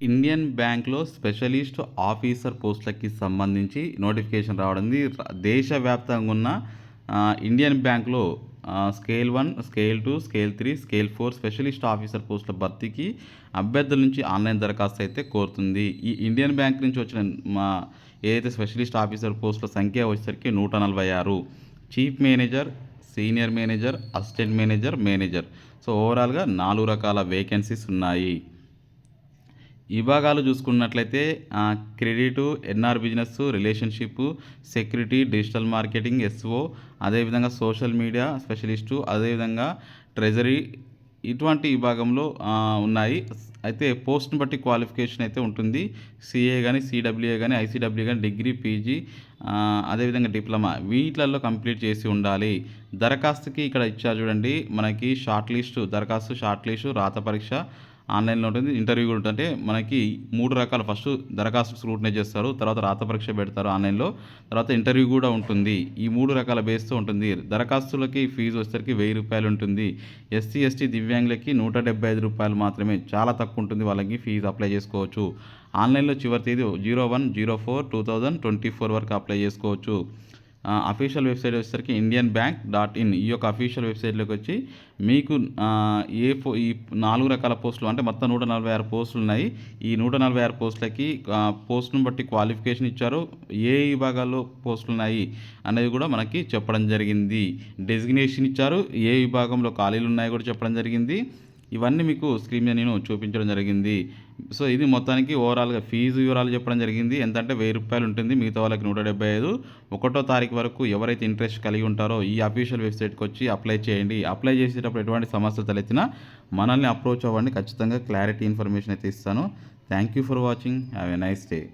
Indian బ్యాంక్లో specialist officer పోస్టులకి సంబంధించి నోటిఫికేషన్ రావడంది దేశవ్యాప్తంగా ఉన్న ఇండియన్ బ్యాంక్లో scale one scale two scale three scale four specialist officer పోస్టుల భర్తీకి అభ్యర్థుల నుంచి ఆన్లైన్ దరఖాస్తు అయితే కోరుతుంది. ఈ ఇండియన్ బ్యాంక్ నుంచి వచ్చిన మా ఏదైతే స్పెషలిస్ట్ ఆఫీసర్ పోస్టుల సంఖ్య వచ్చేసరికి నూట నలభై ఆరు. Chief manager senior manager assistant manager manager. So ఓవరాల్గా నాలుగు రకాల వేకెన్సీస్ ఉన్నాయి. విభాగాలు చూసుకున్నట్లయితే credit NR business relationship security digital marketing SO అదేవిధంగా సోషల్ మీడియా స్పెషలిస్టు అదేవిధంగా ట్రెజరీ ఇటువంటి విభాగంలో ఉన్నాయి. అయితే పోస్ట్ని బట్టి క్వాలిఫికేషన్ అయితే ఉంటుంది. సిఏ కానీ సిడబ్ల్యూఏ కానీ ఐసీడబ్ల్యూ కానీ డిగ్రీ పీజీ అదేవిధంగా డిప్లొమా వీటిలలో కంప్లీట్ చేసి ఉండాలి. దరఖాస్తుకి ఇక్కడ ఇచ్చారు చూడండి మనకి షార్ట్ లిస్టు దరఖాస్తు షార్ట్ లిస్టు రాత పరీక్ష ఆన్లైన్లో ఉంటుంది ఇంటర్వ్యూ కూడా ఉంటుంది. అంటే మనకి మూడు రకాల. ఫస్ట్ దరఖాస్తు స్క్రూటినై చేస్తారు తర్వాత రాత పరీక్ష పెడతారు ఆన్లైన్లో తర్వాత ఇంటర్వ్యూ కూడా ఉంటుంది. ఈ మూడు రకాల బేస్తో ఉంటుంది. దరఖాస్తులకి ఫీజు వచ్చేసరికి వెయ్యి రూపాయలు ఉంటుంది. ఎస్సీ ఎస్టీ దివ్యాంగులకి నూట డెబ్బై ఐదు రూపాయలు మాత్రమే. చాలా తక్కువ ఉంటుంది. వాళ్ళకి ఫీజు అప్లై చేసుకోవచ్చు. ఆన్లైన్లో చివరి తేదీ zero one zero four two thousand twenty four వరకు అప్లై చేసుకోవచ్చు. అఫీషియల్ వెబ్సైట్ వచ్చేసరికి ఇండియన్ బ్యాంక్ డాట్ ఇన్ ఈ యొక్క అఫీషియల్ వెబ్సైట్లోకి వచ్చి మీకు ఏ ఫో ఈ నాలుగు రకాల పోస్టులు అంటే మొత్తం నూట నలభై ఆరు పోస్టులు ఉన్నాయి. ఈ నూట నలభై ఆరు పోస్టులకి పోస్టును బట్టి క్వాలిఫికేషన్ ఇచ్చారు. ఏ విభాగాల్లో పోస్టులు ఉన్నాయి అనేది కూడా మనకి చెప్పడం జరిగింది. డెసిగ్నేషన్ ఇచ్చారు. ఏ విభాగంలో ఖాళీలు ఉన్నాయో కూడా చెప్పడం జరిగింది. ఇవన్నీ మీకు స్క్రీన్ మీద నేను చూపించడం జరిగింది. సో ఇది మొత్తానికి ఓవరాల్గా ఫీజు వివరాలు చెప్పడం జరిగింది. ఎంత అంటే వెయ్యి రూపాయలు ఉంటుంది. మిగతా వాళ్ళకి నూట డెబ్బై ఐదు. ఒకటో తారీఖు వరకు ఎవరైతే ఇంట్రెస్ట్ కలిగి ఉంటారో ఈ అఫీషియల్ వెబ్సైట్కి వచ్చి అప్లై చేయండి. అప్లై చేసేటప్పుడు ఎటువంటి సమస్యలు తలెత్తినా మనల్ని అప్రోచ్ అవ్వండి. ఖచ్చితంగా క్లారిటీ ఇన్ఫర్మేషన్ అయితే ఇస్తాను. Thank you for watching have a nice day